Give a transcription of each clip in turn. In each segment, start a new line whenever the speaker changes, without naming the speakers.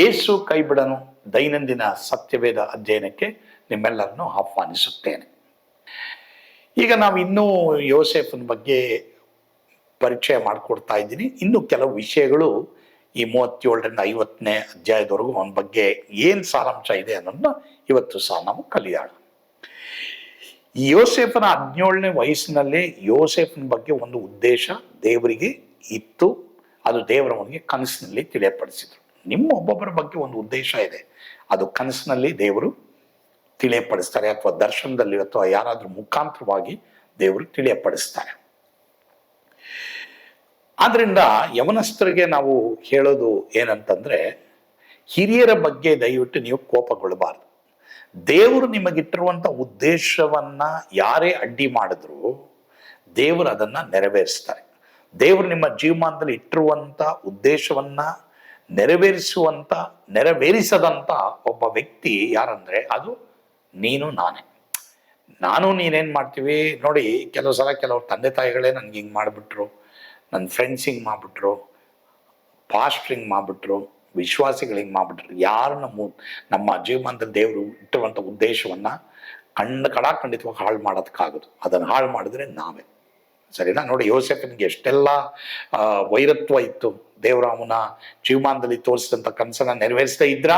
ಯೇಸು ಕೈಬಿಡನು ದೈನಂದಿನ ಸತ್ಯವೇದ ಅಧ್ಯಯನಕ್ಕೆ ನಿಮ್ಮೆಲ್ಲರನ್ನು ಆಹ್ವಾನಿಸುತ್ತೇನೆ. ಈಗ ನಾವು ಇನ್ನೂ ಯೋಸೆಫನ ಬಗ್ಗೆ ಪರಿಚಯ ಮಾಡಿಕೊಡ್ತಾ ಇದ್ದೀನಿ. ಇನ್ನು ಕೆಲವು ವಿಷಯಗಳು ಈ ಮೂವತ್ತೇಳರಿಂದ ಐವತ್ತನೇ ಅಧ್ಯಾಯದವರೆಗೂ ಅವನ ಬಗ್ಗೆ ಏನು ಸಾರಾಂಶ ಇದೆ ಅನ್ನೋದನ್ನ ಇವತ್ತು ಸಹ ನಾವು ಕಲಿಯೋಣ. ಯೋಸೇಫನ ಹದಿನೇಳನೇ ವಯಸ್ಸಿನಲ್ಲೇ ಯೋಸೆಫನ ಬಗ್ಗೆ ಒಂದು ಉದ್ದೇಶ ದೇವರಿಗೆ ಇತ್ತು. ಅದು ದೇವರವನಿಗೆ ಕನಸಿನಲ್ಲಿ ತಿಳಿಯಪಡಿಸಿದ್ರು. ನಿಮ್ಮ ಒಬ್ಬೊಬ್ಬರ ಬಗ್ಗೆ ಒಂದು ಉದ್ದೇಶ ಇದೆ. ಅದು ಕನಸಿನಲ್ಲಿ ದೇವರು ತಿಳಿಯಪಡಿಸ್ತಾರೆ ಅಥವಾ ದರ್ಶನದಲ್ಲಿ ಅಥವಾ ಯಾರಾದರೂ ಮುಖಾಂತರವಾಗಿ ದೇವರು ತಿಳಿಯಪಡಿಸ್ತಾರೆ. ಆದ್ರಿಂದ ಯವನಸ್ಥರಿಗೆ ನಾವು ಹೇಳೋದು ಏನಂತಂದ್ರೆ, ಹಿರಿಯರ ಬಗ್ಗೆ ದಯವಿಟ್ಟು ನೀವು ಕೋಪಗೊಳ್ಳಬಾರದು. ದೇವರು ನಿಮಗಿಟ್ಟಿರುವಂಥ ಉದ್ದೇಶವನ್ನ ಯಾರೇ ಅಡ್ಡಿ ಮಾಡಿದ್ರು ದೇವರು ಅದನ್ನ ನೆರವೇರಿಸ್ತಾರೆ. ದೇವರು ನಿಮ್ಮ ಜೀವಮಾನದಲ್ಲಿ ಇಟ್ಟಿರುವಂತ ಉದ್ದೇಶವನ್ನ ನೆರವೇರಿಸುವಂತ, ನೆರವೇರಿಸದಂತ ಒಬ್ಬ ವ್ಯಕ್ತಿ ಯಾರಂದ್ರೆ ಅದು ನೀನು ನಾನೇ. ನಾನು ನೀನೇನ್ ಮಾಡ್ತೀವಿ? ನೋಡಿ, ಕೆಲವು ಸಲ ಕೆಲವ್ರು ತಂದೆ ತಾಯಿಗಳೇ ನನ್ಗೆ ಹಿಂಗೆ ಮಾಡಿಬಿಟ್ರು ನನ್ನ ಫ್ರೆಂಡ್ಸ್ ಹಿಂಗೆ ಮಾಡಿಬಿಟ್ರು ಪಾಸ್ಟ್ ಹಿಂಗ್ ಮಾಡ್ಬಿಟ್ರು, ವಿಶ್ವಾಸಿಗಳು ಹಿಂಗೆ ಮಾಡಿಬಿಟ್ರು. ಯಾರು ನಮ್ಮ ನಮ್ಮ ಜೀವಮಾನದಲ್ಲಿ ದೇವರು ಇಟ್ಟಿರುವಂತ ಉದ್ದೇಶವನ್ನ ಕಣ್ಣು ಕಡಾಖಂಡಿತವಾಗಿ ಹಾಳು ಮಾಡೋದಕ್ಕಾಗೋದು ಅದನ್ನು ಹಾಳು ಮಾಡಿದ್ರೆ ನಾವೇ. ಸರಿನಾ? ನೋಡಿ, ಯೋಸೆಫನ್ಗೆ ಎಷ್ಟೆಲ್ಲ ವೈರತ್ವ ಇತ್ತು. ದೇವರಾಮನ ಜೀವಮಾನದಲ್ಲಿ ತೋರಿಸಿದಂಥ ಕನಸನ್ನ ನೆರವೇರಿಸ್ತಾ ಇದ್ರ?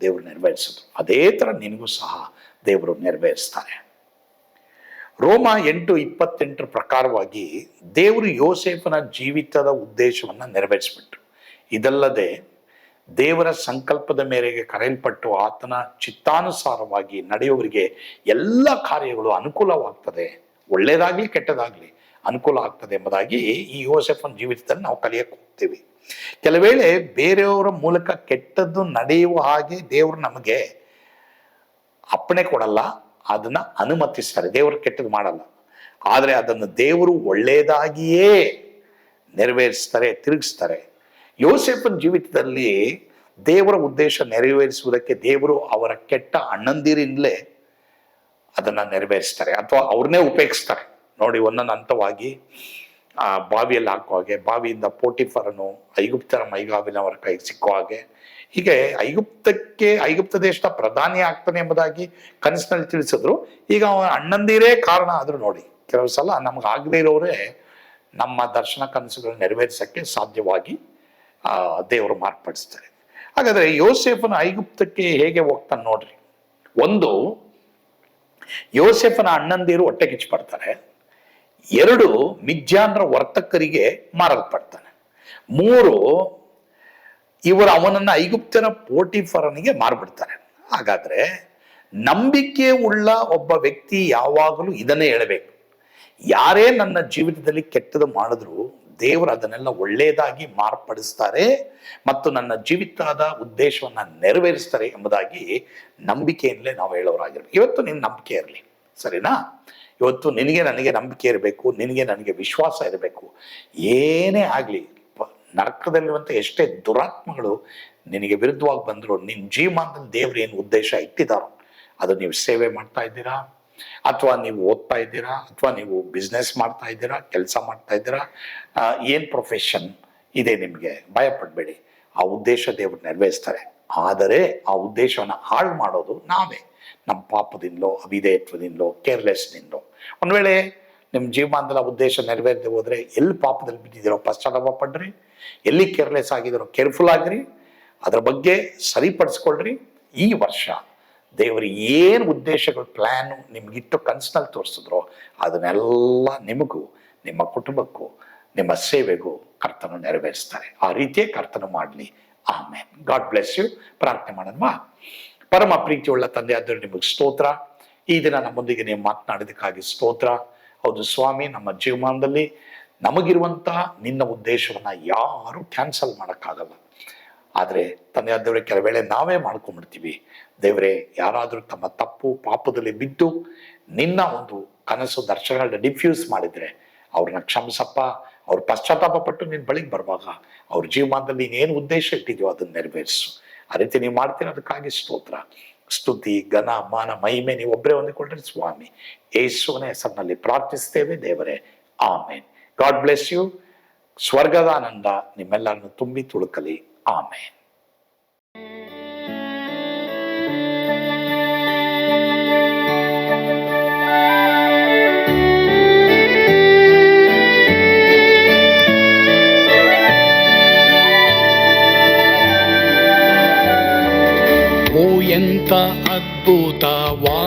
ದೇವರು ನೆರವೇರಿಸಿದ್ರು. ಅದೇ ತರ ನಿನಗೂ ಸಹ ದೇವರು ನೆರವೇರಿಸ್ತಾರೆ. ರೋಮ ಎಂಟು ಇಪ್ಪತ್ತೆಂಟರ ಪ್ರಕಾರವಾಗಿ ದೇವರು ಯೋಸೇಫನ ಜೀವಿತದ ಉದ್ದೇಶವನ್ನ ನೆರವೇರಿಸ್ಬಿಟ್ರು. ಇದಲ್ಲದೆ ದೇವರ ಸಂಕಲ್ಪದ ಮೇರೆಗೆ ಕರೆಯಲ್ಪಟ್ಟು ಆತನ ಚಿತ್ತಾನುಸಾರವಾಗಿ ನಡೆಯುವವರಿಗೆ ಎಲ್ಲ ಕಾರ್ಯಗಳು ಅನುಕೂಲವಾಗ್ತದೆ. ಒಳ್ಳೆಯದಾಗಲಿ ಕೆಟ್ಟದಾಗ್ಲಿ. ಅನುಕೂಲ ಆಗ್ತದೆ ಎಂಬುದಾಗಿ ಈ ಯೋಸೆಫನ್ ಜೀವಿತದಲ್ಲಿ ನಾವು ಕಲಿಯಕ್ಕೆ ಹೋಗ್ತೀವಿ. ಕೆಲವೇಳೆ ಬೇರೆಯವರ ಮೂಲಕ ಕೆಟ್ಟದ್ದು ನಡೆಯುವ ಹಾಗೆ ದೇವರು ನಮಗೆ ಅಪ್ಪಣೆ ಕೊಡಲ್ಲ, ಅದನ್ನ ಅನುಮತಿಸ್ತಾರೆ. ದೇವರು ಕೆಟ್ಟದ್ದು ಮಾಡಲ್ಲ. ಆದರೆ ಅದನ್ನು ದೇವರು ಒಳ್ಳೆಯದಾಗಿಯೇ ನೆರವೇರಿಸ್ತಾರೆ, ತಿರುಗಿಸ್ತಾರೆ. ಯೋಸೆಫನ್ ಜೀವಿತದಲ್ಲಿ ದೇವರ ಉದ್ದೇಶ ನೆರವೇರಿಸುವುದಕ್ಕೆ ದೇವರು ಅವರ ಕೆಟ್ಟ ಅಣ್ಣಂದಿರಿಂದಲೇ ಅದನ್ನ ನೆರವೇರಿಸ್ತಾರೆ ಅಥವಾ ಅವ್ರನ್ನೇ ಉಪಯೋಗಿಸ್ತಾರೆ. ನೋಡಿ ಒಂದೊಂದು ಹಂತವಾಗಿ ಆ ಬಾವಿಯಲ್ಲಿ ಹಾಕೋ ಹಾಗೆ ಬಾವಿಯಿಂದ ಪೋಟಿಫರನು ಐಗುಪ್ತರ ಮೈಗಾವಿನವರ ಕೈಗೆ ಸಿಕ್ಕೋ ಹಾಗೆ. ಹೀಗೆ ಐಗುಪ್ತಕ್ಕೆ ಐಗುಪ್ತ ದೇಶದ ಪ್ರಧಾನಿ ಆಗ್ತಾನೆ ಎಂಬುದಾಗಿ ಕನಸಿನಲ್ಲಿ ತಿಳಿಸಿದ್ರು. ಈಗ ಅವನ ಅಣ್ಣಂದಿರೇ ಕಾರಣ ಆದ್ರೂ ನೋಡಿ ಕೆಲವು ಸಲ ನಮ್ಗೆ ಆಗದೇ ಇರೋರೇ ನಮ್ಮ ದರ್ಶನ ಕನಸುಗಳನ್ನ ನೆರವೇರಿಸಕ್ಕೆ ಸಾಧ್ಯವಾಗಿ ಆ, ದೇವರು ಮಾರ್ಪಡಿಸ್ತಾರೆ. ಹಾಗಾದ್ರೆ ಯೋಸೇಫನ ಐಗುಪ್ತಕ್ಕೆ ಹೇಗೆ ಹೋಗ್ತಾನೆ ನೋಡ್ರಿ. ಒಂದು ಯೋಸೆಫನ ಅಣ್ಣಂದಿರು ಹೊಟ್ಟೆ ಕಿಚ್ಚುಪಡ್ತಾರೆ ಎರಡು ಮಿಜ್ಜಾನ್ರ ವರ್ತಕರಿಗೆ ಮಾರಲ್ಪಡ್ತಾನೆ. ಮೂರು ಇವರು ಅವನನ್ನ ಐಗುಪ್ತನ ಪೋಟಿಫರನಿಗೆ ಮಾರ್ಬಿಡ್ತಾರೆ. ಹಾಗಾದ್ರೆ ನಂಬಿಕೆ ಉಳ್ಳ ಒಬ್ಬ ವ್ಯಕ್ತಿ ಯಾವಾಗಲೂ ಇದನ್ನೇ ಹೇಳಬೇಕು. ಯಾರೇ ನನ್ನ ಜೀವಿತದಲ್ಲಿ ಕೆಟ್ಟದು ಮಾಡಿದ್ರು ದೇವರು ಅದನ್ನೆಲ್ಲ ಒಳ್ಳೆಯದಾಗಿ ಮಾರ್ಪಡಿಸ್ತಾರೆ ಮತ್ತು ನನ್ನ ಜೀವಿತದ ಉದ್ದೇಶವನ್ನ ನೆರವೇರಿಸ್ತಾರೆ ಎಂಬುದಾಗಿ ನಂಬಿಕೆಯಿಂದಲೇ ನಾವು ಹೇಳೋರಾಗಿರ್ಬೇಕು. ಇವತ್ತು ನಿನ್ನ ನಂಬಿಕೆ ಇರಲಿ. ಸರಿನಾ? ಇವತ್ತು ನಿನಗೆ ನನಗೆ ನಂಬಿಕೆ ಇರಬೇಕು, ನಿನಗೆ ನನಗೆ ವಿಶ್ವಾಸ ಇರಬೇಕು. ಏನೇ ಆಗಲಿ ನರಕದಲ್ಲಿರುವಂಥ ಎಷ್ಟೇ ದುರಾತ್ಮಗಳು ನಿನಗೆ ವಿರುದ್ಧವಾಗಿ ಬಂದರು ನಿನ್ನ ಜೀವಮಾನದಲ್ಲಿ ದೇವ್ರು ಏನು ಉದ್ದೇಶ ಇಟ್ಟಿದ್ದಾರೋ, ಅದು ನೀವು ಸೇವೆ ಮಾಡ್ತಾ ಇದ್ದೀರಾ? ಅಥವಾ ನೀವು ಓದ್ತಾ ಇದ್ದೀರಾ? ಅಥವಾ ನೀವು ಬಿಸ್ನೆಸ್ ಮಾಡ್ತಾ ಇದ್ದೀರಾ? ಕೆಲಸ ಮಾಡ್ತಾ ಇದ್ದೀರಾ? ಏನು ಪ್ರೊಫೆಷನ್ ಇದೆ ನಿಮಗೆ? ಭಯಪಡಬೇಡಿ. ಆ ಉದ್ದೇಶ ದೇವರು ನೆರವೇರಿಸ್ತಾರೆ. ಆದರೆ ಆ ಉದ್ದೇಶವನ್ನು ಹಾಳು ಮಾಡೋದು ನಾವೇ. ನಮ್ಮ ಪಾಪದಿಂದಲೋ, ಅವಿಧೇಯತ್ವದಿಂದಲೋ ಕೇರ್ಲೆಸ್ನಿಂದಲೋ ಒಂದು ವೇಳೆ ನಿಮ್ಮ ಜೀವಮಾನದಲ್ಲಿ ಉದ್ದೇಶ ನೆರವೇರದೆ ಹೋದರೆ ಎಲ್ಲಿ ಪಾಪದಲ್ಲಿ ಬಿದ್ದಿದ್ದೀರೋ, ಪಶ್ಚಾತ್ತಾಪ ಪಡ್ರಿ. ಎಲ್ಲಿ ಕೇರ್ಲೆಸ್ ಆಗಿದ್ದೀರೋ ಕೇರ್ಫುಲ್ ಆಗಿರಿ. ಅದರ ಬಗ್ಗೆ ಸರಿಪಡಿಸ್ಕೊಳ್ರಿ. ಈ ವರ್ಷ ದೇವರು ಏನು ಉದ್ದೇಶಗಳು ಪ್ಲ್ಯಾನು ನಿಮ್ಗಿಟ್ಟು ಕನಸಿನಲ್ಲಿ ತೋರಿಸಿದ್ರೋ, ಅದನ್ನೆಲ್ಲ ನಿಮಗೂ, ನಿಮ್ಮ ಕುಟುಂಬಕ್ಕೂ, ನಿಮ್ಮ ಸೇವೆಗೂ ಕರ್ತನ ನೆರವೇರಿಸ್ತಾರೆ. ಆ ರೀತಿಯೇ ಕರ್ತನ ಮಾಡಲಿ. ಆಮೇಲೆ ಗಾಡ್ ಬ್ಲೆಸ್ ಯು ಪ್ರಾರ್ಥನೆ ಮಾಡೋಣವಾ ಪರಮ ಪ್ರೀತಿಯುಳ್ಳ ತಂದೆ ಆದರೂ ನಿಮಗೆ ಸ್ತೋತ್ರ. ಈ ದಿನ ನಮ್ಮೊಂದಿಗೆ ನೀವು ಮಾತನಾಡಿದಕ್ಕಾಗಿ ಸ್ತೋತ್ರ. ಹೌದು ಸ್ವಾಮಿ, ನಮ್ಮ ಜೀವಮಾನದಲ್ಲಿ ನಮಗಿರುವಂತ ನಿನ್ನ ಉದ್ದೇಶವನ್ನ ಯಾರು ಕ್ಯಾನ್ಸಲ್ ಮಾಡೋಕ್ಕಾಗಲ್ಲ. ಆದರೆ ತಂದೆ ದೇವರೇ ಕೆಲ ವೇಳೆ ನಾವೇ ಮಾಡ್ಕೊಂಡ್ಬಿಡ್ತೀವಿ. ದೇವರೇ, ಯಾರಾದರೂ ತಮ್ಮ ತಪ್ಪು ಪಾಪದಲ್ಲಿ ಬಿದ್ದು ನಿನ್ನ ಒಂದು ಕನಸು ದರ್ಶನಗಳನ್ನ ಡಿಫ್ಯೂಸ್ ಮಾಡಿದ್ರೆ ಅವ್ರನ್ನ ಕ್ಷಮಿಸಪ್ಪ. ಅವ್ರ ಪಶ್ಚಾತ್ತಾಪ ಪಟ್ಟು ನಿನ್ನ ಬಳಿಗೆ ಬರುವಾಗ ಅವ್ರ ಜೀವಮಾನದಲ್ಲಿ ಏನು ಉದ್ದೇಶ ಇಟ್ಟಿದ್ಯೋ ಅದನ್ನ ನೆರವೇರಿಸು. ಆ ರೀತಿ ನೀವು ಮಾಡ್ತೀರ ಅದಕ್ಕಾಗಿ ಸ್ತೋತ್ರ. ಸ್ತುತಿ, ಘನ, ಮಾನ, ಮಹಿಮೆ ನೀವು ಒಬ್ಬರೇ ಹೊಂದಿಕೊಂಡ್ರೆ ಸ್ವಾಮಿ ಯೇಸುವನ ಹೆಸರಿನಲ್ಲಿ ಪ್ರಾರ್ಥಿಸ್ತೇವೆ ದೇವರೇ. ಆಮೇನ್. God bless you. ಸ್ವರ್ಗದ ಆನಂದ ನಿಮ್ಮೆಲ್ಲರನ್ನು ತುಂಬಿ ತುಳುಕಲಿ. ಆಮೇನ್.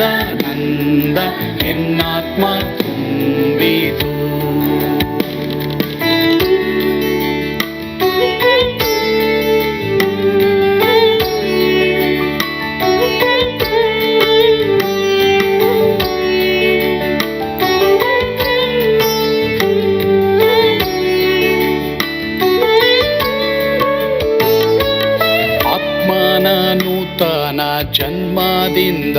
ಸ್ವರ್ಗದ ನಂದ ಎನ್ನಾತ್ಮ ತುಂಬಿತು. ಆತ್ಮನ ನೂತನ ಜನ್ಮದಿಂದ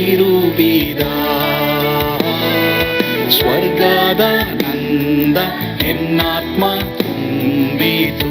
ತಿರುಗಿದ ಸ್ವರ್ಗದ ನಂದ ಎನ್ನಾತ್ಮ ತುಂಬಿತು.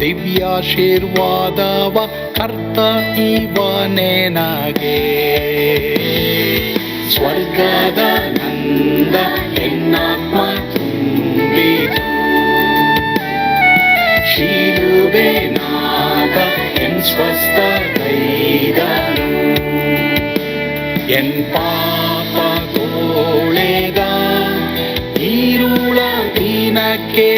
ದಿವ್ಯಾಶೀರ್ವಾದವ ಕರ್ತ ಇವನೇನಾಗೆ ಸ್ವರ್ಗದ ನಂದ ಎನ್ನಾತ್ಮ ತುಂಬಿತು ಶಿಲುಬೆ ನಾಗ ಎನ್ ಸ್ವಸ್ಥ ಕೈದನು ಎನ್ ಪಾಪ ತೋಳೆದ ಈರುಳ ದಿನಕ್ಕೆ